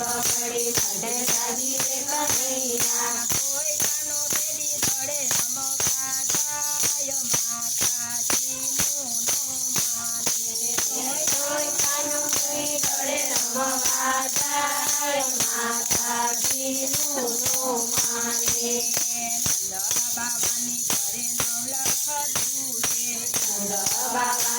બમરડી મગર જાજી રે કનૈયા. કોઈ કાનો બેડી દડે રમવા જાય માતાજીનું નો માને. કોઈ કાનો કોઈ ગળે રમવા જાય માતાજીનું નો માને.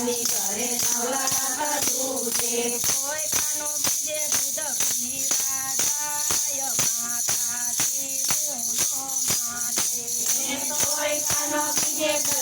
નંદ ઘરે નવલખ ઘરે દૂધે કોઈ કાનો બીજે દૂધ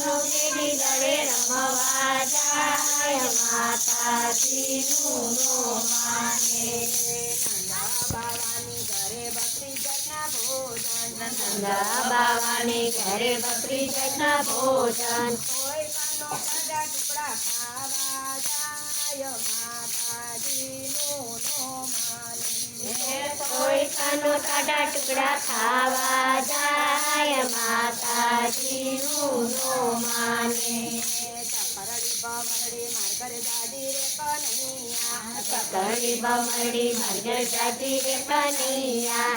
કેડી દળે રમવા જાય, માતાજીનું માને નંદા બાવાની ઘરે બકરી જટના ભોજન. નંદા બાવાની ઘરે ભોજન. કોઈ પાનો ટુકડા જાય માતાજીનો નો માને કોઈ કાનો ટાટા ટુકડા ખાવા જાય માતાજીનું નો માને ચકરડી બમરડી માર્ગર દાદી રે કનૈયા ચકરડી બમરડી મરગર જાતી રે કનૈયા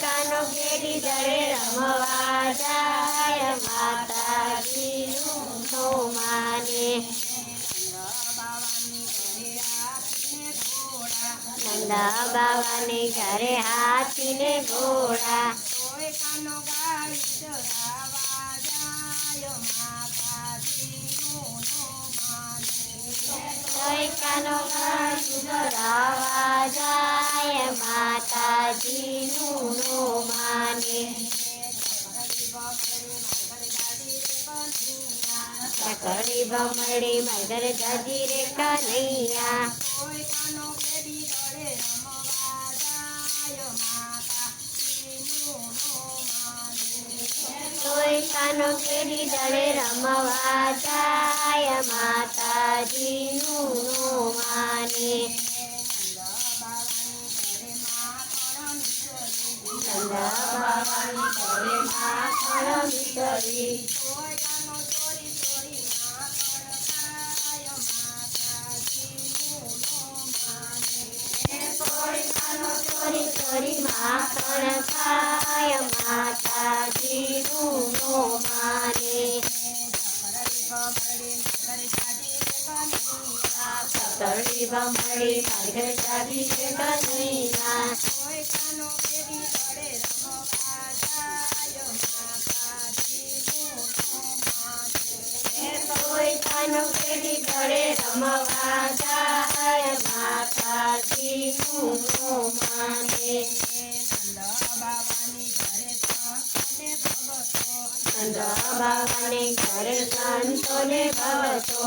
કાનો કેડી દળે રમવા જાય, માતાજીનું નો માને. નંદા બાવાની ઘરે હાથીને ઘોડા. કાનો ગાય ચરાવા જાય, માતાજીનું કોઈ કાનો ગાય ચરાવા જાય માતાજીનું નો માને ચકડી બમડી મગર જાજી રે કનૈયા કોઈ કાનો બેડી દડે રમવા જાય માતાજીનું નો માને કોઈ કાનો કેડી દળે રમવા જાય માતાજીનું નો માને. નંદા બાવાની ઘરે બમરડી માર્ગર જાદી રે કનિયા કોઈ કાનો કેડી દળે રમવા જાય માતાજીનું નો માને. બાવાની ઘરે સંતને ભગતો બાવાને ઘરે સંતોને ભગતો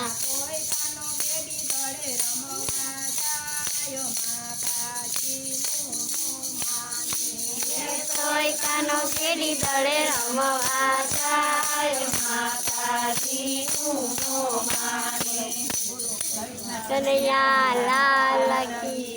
કેડી દળે રમવા જાય માતાજી નો માને. કનૈયા લાલ કી